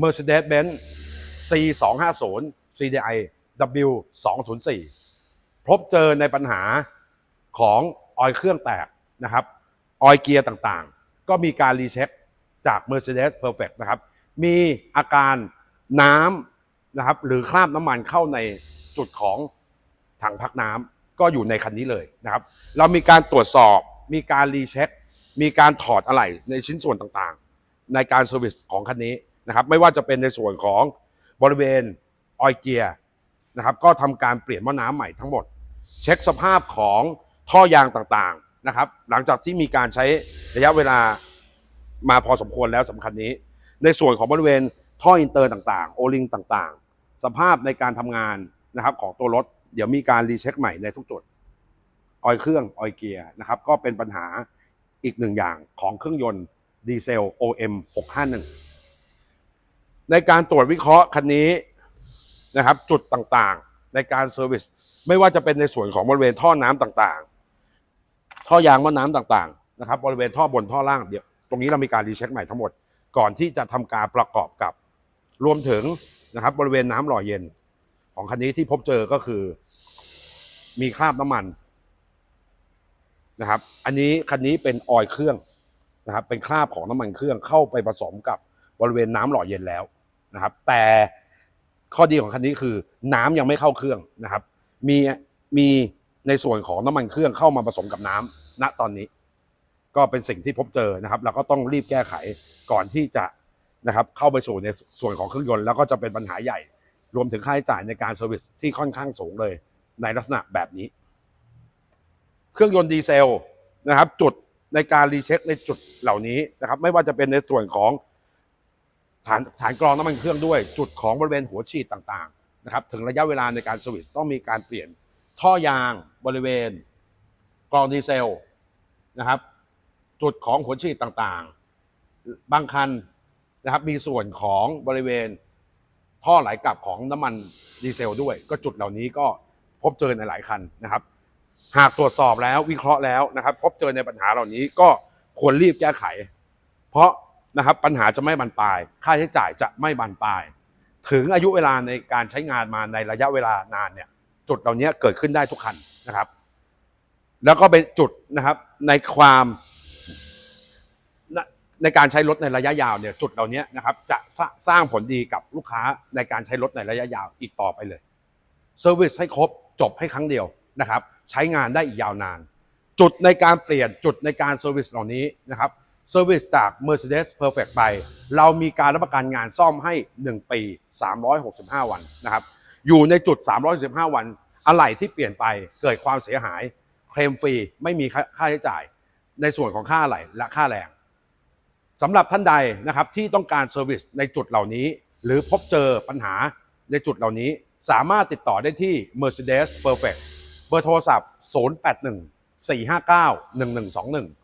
Mercedes-Benz C250 CDI W204 พบเจอในปัญหาของออยเครื่องแตกนะครับออยเกียร์ต่างๆ ก็มีการรีเช็คจาก Mercedes Perfect นะครับ มีอาการน้ำนะครับหรือคราบน้ำมันเข้าในจุดของถังพักน้ำก็อยู่ในคันนี้เลยนะครับ เรามีการตรวจสอบมีการรีเช็ค มีการถอดอะไหล่ในชิ้นส่วนต่างๆ ในการเซอร์วิสของคันนี้ นะครับไม่ว่าจะเป็นในส่วนของบริเวณออยเกียร์นะครับก็ทำการเปลี่ยนหม้อน้ำใหม่ทั้งหมด เช็คสภาพของท่อยางต่างๆนะครับ หลังจากที่มีการใช้ระยะเวลามาพอสมควรแล้วสำคัญนี้ ในส่วนของบริเวณท่ออินเตอร์ต่างๆ โอลิงต่างๆ สภาพในการทำงานนะครับของตัวรถ เดี๋ยวมีการรีเช็คใหม่ในทุกจุดออยเครื่องออยเกียร์นะครับก็เป็นปัญหาอีกหนึ่งอย่างของเครื่องยนต์ดีเซล OM 651 ในการตรวจวิเคราะห์คันนี้นะครับ จุดต่างๆ ในการเซอร์วิสไม่ว่าจะเป็นในส่วนของบริเวณท่อน้ำต่างๆ ท่อยางว่าน้ำต่างๆนะครับ บริเวณท่อบนท่อล่างเดี๋ยวตรงนี้เรามีการรีเช็คใหม่ทั้งหมด ก่อนที่จะทำการประกอบกับ รวมถึงนะครับ บริเวณน้ำหล่อเย็น ของคันนี้ที่พบเจอก็คือ มีคราบน้ำมันนะครับ อันนี้คันนี้เป็นออยเครื่องนะครับ เป็นคราบของน้ำมันเครื่องเข้าไปผสมกับ บริเวณน้ำหล่อเย็นแล้วนะครับ แต่ข้อดีของคันนี้คือน้ำยังไม่เข้าเครื่องนะครับ มีมีในส่วนของน้ำมันเครื่องเข้ามาผสมกับน้ำณตอนนี้ ก็เป็นสิ่งที่พบเจอนะครับเราก็ต้องรีบแก้ไขก่อนที่จะนะครับ เข้าไปสู่ในส่วนของเครื่องยนต์แล้วก็จะเป็นปัญหาใหญ่ รวมถึงค่าใช้จ่ายในการเซอร์วิสที่ค่อนข้างสูงเลย ในลักษณะแบบนี้ เครื่องยนต์ดีเซลนะครับ จุดในการรีเช็คในจุดเหล่านี้นะครับ ไม่ว่าจะเป็นในส่วนของ ฐานฐานกรองน้ำมันเครื่องด้วย จุดของบริเวณหัวฉีดต่างๆนะครับถึงระยะเวลาในการเซอร์ต้องมีการเปลี่ยนท่อยางบริเวณกรองดีเซลนะครับ จุดของหัวฉีดต่างๆ บางคันนะครับมีส่วนของบริเวณท่อไหลกลับของน้ำมันดีเซลด้วย ก็จุดเหล่านี้ก็พบเจอในหลายคันนะครับ หากตรวจสอบแล้ววิเคราะห์แล้วนะครับ พบเจอในปัญหาเหล่านี้ก็ควรรีบแก้ไข เพราะ นะครับปัญหาจะไม่บานปลาย ค่าใช้จ่ายจะไม่บานปลาย ถึงอายุเวลาในการใช้งานมาในระยะเวลานานเนี่ยจุดเหล่านี้เกิดขึ้นได้ทุกคันนะครับ แล้วก็เป็นจุดนะครับในความในการใช้รถในระยะยาวเนี่ยจุดเหล่านี้นะครับจะสร้าสร้างผลดีกับลูกค้าในการใช้รถในระยะยาวอีกต่อไปเลยเซอร์วิสให้ครบจบให้ครั้งเดียวนะครับ ใช้งานได้อีกยาวนาน จุดในการเปลี่ยนจุดในการเซอร์วิสเหล่านี้นะครับ เซอร์วิสจาก Mercedes Perfect ไป เรามีการรับประกันงานซ่อมให้ 1 ปี 365 วันนะครับ อยู่ในจุด315วัน อะไหล่ที่เปลี่ยนไปเกิดความเสียหาย เคลมฟรีไม่มีค่าค่าใช้จ่าย ในส่วนของค่าอะไหล่และค่าแรงสำหรับท่านใดนะครับที่ต้องการเซอร์วิสในจุดเหล่านี้ หรือพบเจอปัญหาในจุดเหล่านี้ สามารถติดต่อได้ที่ Mercedes Perfect เบอร์โทรศัพท์ 081 459 1121